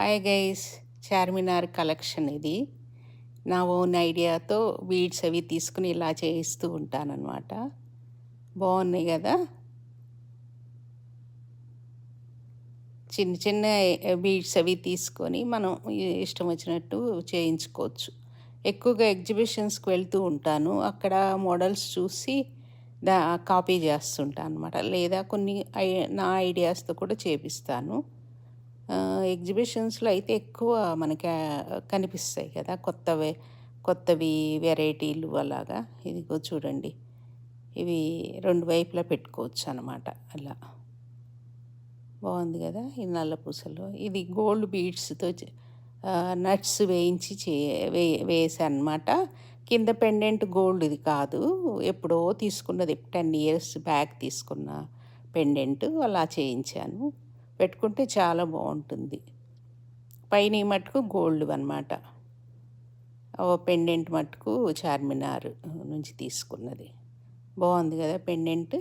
Hi guys Charminar collection ఇది. నా own ఐడియాతో beads అవి తీసుకుని ఇలా చేయిస్తూ ఉంటానన్నమాట. బాగున్నాయి కదా? చిన్న చిన్న బీడ్స్ అవి తీసుకొని మనం ఇష్టం వచ్చినట్టు చేయించుకోవచ్చు. ఎక్కువగా ఎగ్జిబిషన్స్కి వెళ్తూ ఉంటాను. అక్కడ మోడల్స్ చూసి దా కాపీ చేస్తుంటాను అనమాట లేదా కొన్ని నా ఐడియాస్తో కూడా చేపిస్తాను. ఎగ్జిబిషన్స్లో అయితే ఎక్కువ మనకి కనిపిస్తాయి కదా కొత్తవే కొత్తవి వెరైటీలు అలాగా. ఇదిగో చూడండి. ఇవి రెండు వైపులా పెట్టుకోవచ్చు అనమాట అలా. బాగుంది కదా ఈ నల్ల పూసలు. ఇది గోల్డ్ బీడ్స్తో నట్స్ వేయించి చే వే వేసానమాట కింద పెండెంట్ గోల్డ్ ఇది కాదు. ఎప్పుడో తీసుకున్నది టెన్ ఇయర్స్ బ్యాక్ తీసుకున్న పెండెంట్ అలా చేయించాను. పెట్టుకుంటే చాలా బాగుంటుంది. పైన మటుకు గోల్డ్ అనమాట ఓ పెండెంట్ మటుకు చార్మినార్ నుంచి తీసుకున్నది. బాగుంది కదా పెండెంట్?